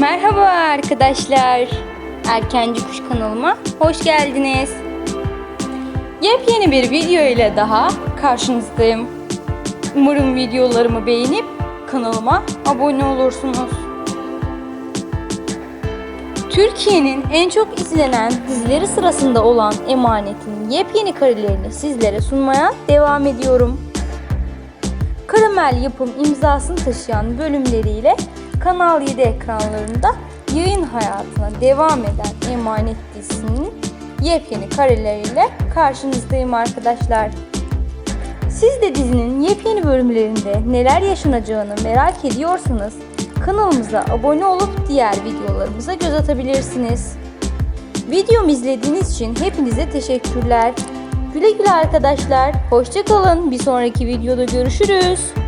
Merhaba arkadaşlar. Erkenci Kuş kanalıma hoş geldiniz. Yepyeni bir video ile daha karşınızdayım. Umarım videolarımı beğenip kanalıma abone olursunuz. Türkiye'nin en çok izlenen dizileri sırasında olan Emanet'in yepyeni karelerini sizlere sunmaya devam ediyorum. Karamel yapım imzasını taşıyan bölümleriyle Kanal 7 ekranlarında yayın hayatına devam eden Emanet dizisinin yepyeni kareleriyle karşınızdayım arkadaşlar. Siz de dizinin yepyeni bölümlerinde neler yaşanacağını merak ediyorsanız kanalımıza abone olup diğer videolarımıza göz atabilirsiniz. Videomu izlediğiniz için hepinize teşekkürler. Güle güle arkadaşlar. Hoşçakalın. Bir sonraki videoda görüşürüz.